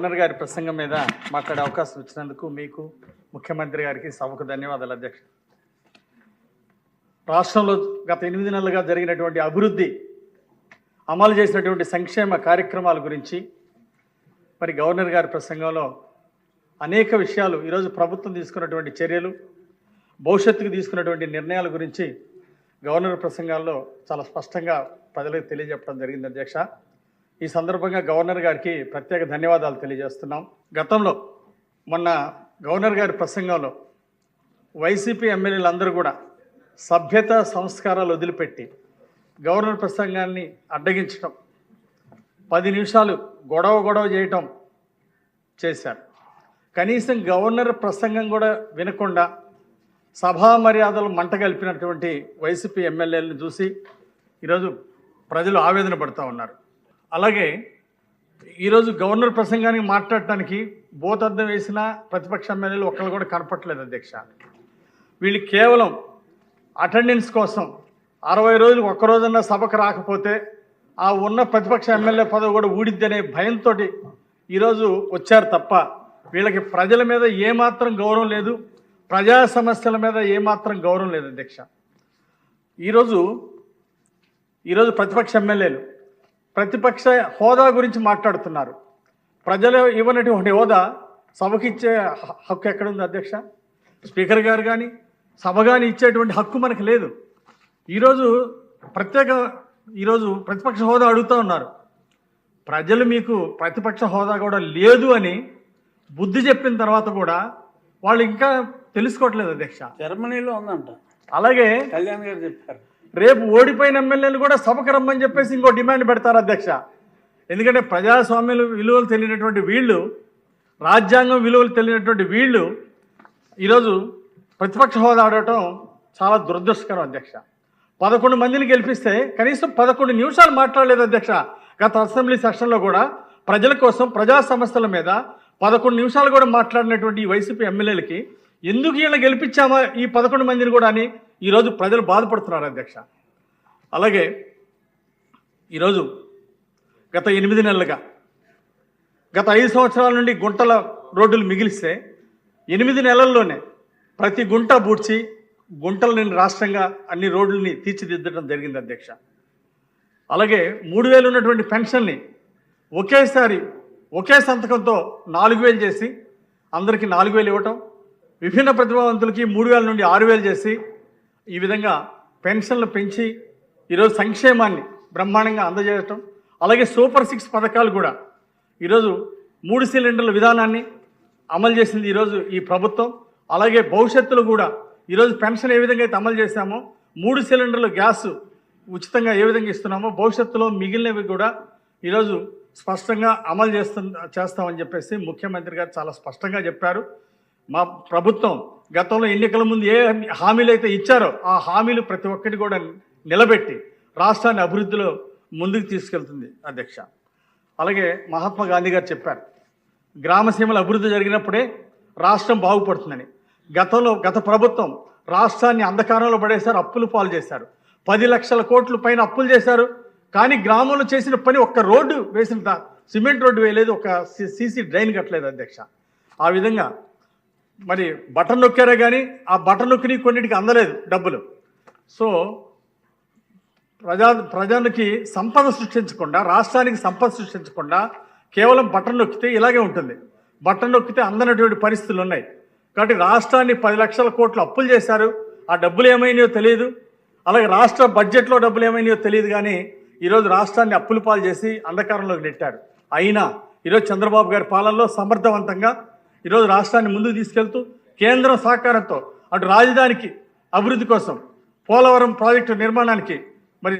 Governor గారి ప్రసంగం మీద మాట్లాడే అవకాశం ఇచ్చినందుకు మీకు ముఖ్యమంత్రి గారికి సభకు ధన్యవాదాలు అధ్యక్ష. రాష్ట్రంలో గత ఎనిమిది నెలలుగా జరిగినటువంటి అభివృద్ధి అమలు చేసినటువంటి సంక్షేమ కార్యక్రమాల గురించి మరి గవర్నర్ గారి ప్రసంగంలో అనేక విషయాలు ఈరోజు ప్రభుత్వం తీసుకున్నటువంటి చర్యలు భవిష్యత్తుకు తీసుకున్నటువంటి నిర్ణయాల గురించి గవర్నర్ ప్రసంగాల్లో చాలా స్పష్టంగా ప్రజలకు తెలియజెప్పడం జరిగింది అధ్యక్ష. ఈ సందర్భంగా గవర్నర్ గారికి ప్రత్యేక ధన్యవాదాలు తెలియజేస్తున్నాం. గతంలో మొన్న గవర్నర్ గారి ప్రసంగంలో వైసీపీ ఎమ్మెల్యేలందరూ కూడా సభ్యత సంస్కారాలు వదిలిపెట్టి గవర్నర్ ప్రసంగాన్ని అడ్డగించడం పది నిమిషాలు గొడవ గొడవ చేయటం చేశారు. కనీసం గవర్నర్ ప్రసంగం కూడా వినకుండా సభా మర్యాదలు మంట కలిపినటువంటి వైసీపీ ఎమ్మెల్యేలను చూసి ఈరోజు ప్రజలు ఆవేదన పడుతూ ఉన్నారు. అలాగే ఈరోజు గవర్నర్ ప్రసంగానికి మాట్లాడటానికి భూతద్దం వేసిన ప్రతిపక్ష ఎమ్మెల్యేలు ఒక్కరు కూడా కనపట్లేదు అధ్యక్ష. వీళ్ళు కేవలం అటెండెన్స్ కోసం అరవై రోజులు ఒక్క రోజున్న సభకు రాకపోతే ఆ ఉన్న ప్రతిపక్ష ఎమ్మెల్యే పదవి కూడా ఊడిద్దనే భయంతో ఈరోజు వచ్చారు తప్ప వీళ్ళకి ప్రజల మీద ఏమాత్రం గౌరవం లేదు ప్రజా సమస్యల మీద ఏమాత్రం గౌరవం లేదు అధ్యక్ష. ఈరోజు ఈరోజు ప్రతిపక్ష ఎమ్మెల్యేలు ప్రతిపక్ష హోదా గురించి మాట్లాడుతున్నారు. ప్రజలు ఇవ్వనటువంటి హోదా సభకి ఇచ్చే హ- హక్కు ఎక్కడుంది అధ్యక్ష? స్పీకర్ గారు కానీ సభ కానీ ఇచ్చేటువంటి హక్కు మనకు లేదు. ఈరోజు ప్రత్యేక ఈరోజు ప్రతిపక్ష హోదా అడుగుతూ ఉన్నారు. ప్రజలు మీకు ప్రతిపక్ష హోదా కూడా లేదు అని బుద్ధి చెప్పిన తర్వాత కూడా వాళ్ళు ఇంకా తెలుసుకోవట్లేదు అధ్యక్ష. జర్మనీలో ఉందంట. అలాగే కళ్యాణ్ గారు చెప్పారు. రేపు ఓడిపోయిన ఎమ్మెల్యేలు కూడా సభకు రమ్మని చెప్పేసి ఇంకో డిమాండ్ పెడతారు అధ్యక్ష. ఎందుకంటే ప్రజాస్వామ్య విలువలు తెలియనటువంటి వీళ్ళు రాజ్యాంగం విలువలు తెలియనటువంటి వీళ్ళు ఈరోజు ప్రతిపక్ష హోదా ఆడటం చాలా దురదృష్టకరం అధ్యక్ష. పదకొండు మందిని గెలిపిస్తే కనీసం పదకొండు నిమిషాలు మాట్లాడలేదు అధ్యక్ష. గత అసెంబ్లీ సెషన్లో కూడా ప్రజల కోసం ప్రజా సమస్యల మీద పదకొండు నిమిషాలు కూడా మాట్లాడినటువంటి ఈ వైసీపీ ఎమ్మెల్యేలకి ఎందుకు వీళ్ళని గెలిపించామా ఈ పదకొండు మందిని కూడా అని ఈరోజు ప్రజలు బాధపడుతున్నారు అధ్యక్ష. అలాగే ఈరోజు గత ఎనిమిది నెలలుగా గత ఐదు సంవత్సరాల నుండి గుంటల రోడ్డులు మిగిలిస్తే ఎనిమిది నెలల్లోనే ప్రతి గుంట బూడ్చి గుంటల నిండి రాష్ట్రంగా అన్ని రోడ్లని తీర్చిదిద్దడం జరిగింది అధ్యక్ష. అలాగే మూడు వేలు ఉన్నటువంటి పెన్షన్ని ఒకేసారి ఒకే సంతకంతో నాలుగు వేలు చేసి అందరికీ నాలుగు వేలు ఇవ్వటం విభిన్న ప్రతిభావంతులకి మూడు వేల నుండి ఆరు వేలు చేసి ఈ విధంగా పెన్షన్లు పెంచి ఈరోజు సంక్షేమాన్ని బ్రహ్మాండంగా అందజేయటం అలాగే సూపర్ సిక్స్ పథకాలు కూడా ఈరోజు మూడు సిలిండర్ల విధానాన్ని అమలు చేసింది ఈరోజు ఈ ప్రభుత్వం. అలాగే భవిష్యత్తులో కూడా ఈరోజు పెన్షన్ ఏ విధంగా అయితే అమలు చేశామో మూడు సిలిండర్లు గ్యాస్ ఉచితంగా ఏ విధంగా ఇస్తున్నామో భవిష్యత్తులో మిగిలినవి కూడా ఈరోజు స్పష్టంగా అమలు చేస్తు చేస్తామని చెప్పేసి ముఖ్యమంత్రి గారు చాలా స్పష్టంగా చెప్పారు. మా ప్రభుత్వం గతంలో ఎన్నికల ముందు ఏ హామీలు అయితే ఇచ్చారో ఆ హామీలు ప్రతి ఒక్కటి కూడా నిలబెట్టి రాష్ట్రాన్ని అభివృద్ధిలో ముందుకు తీసుకెళ్తుంది అధ్యక్ష. అలాగే మహాత్మా గాంధీ గారు చెప్పారు గ్రామసీమల అభివృద్ధి జరిగినప్పుడే రాష్ట్రం బాగుపడుతుందని. గతంలో గత ప్రభుత్వం రాష్ట్రాన్ని అంధకారంలో పడేశారు అప్పులు పాలు చేశారు. పది లక్షల కోట్ల పైన అప్పులు చేశారు కానీ గ్రామంలో చేసిన పని ఒక్క రోడ్డు వేసిన సిమెంట్ రోడ్డు వేయలేదు ఒక సి- సీసీ డ్రైన్ కట్టలేదు అధ్యక్ష. ఆ విధంగా మరి బటన్ నొక్కారే కానీ ఆ బటన్ నొక్కిని కొన్నిటికి అందలేదు డబ్బులు. సో ప్రజా ప్రజలకి సంపద సృష్టించకుండా రాష్ట్రానికి సంపద సృష్టించకుండా కేవలం బటన్ నొక్కితే ఇలాగే ఉంటుంది. బటన్ నొక్కితే అందనటువంటి పరిస్థితులు ఉన్నాయి. కాబట్టి రాష్ట్రాన్ని పది లక్షల కోట్లు అప్పులు చేశారు. ఆ డబ్బులు ఏమైనాయో తెలియదు అలాగే రాష్ట్ర బడ్జెట్లో డబ్బులు ఏమైనాయో తెలియదు కానీ ఈరోజు రాష్ట్రాన్ని అప్పులు పాలు చేసి అంధకారంలోకి నెట్టారు. అయినా ఈరోజు చంద్రబాబు గారి పాలనలో సమర్థవంతంగా ఈరోజు రాష్ట్రాన్ని ముందుకు తీసుకెళ్తూ కేంద్రం సహకారంతో అటు రాజధానికి అభివృద్ధి కోసం పోలవరం ప్రాజెక్టు నిర్మాణానికి మరి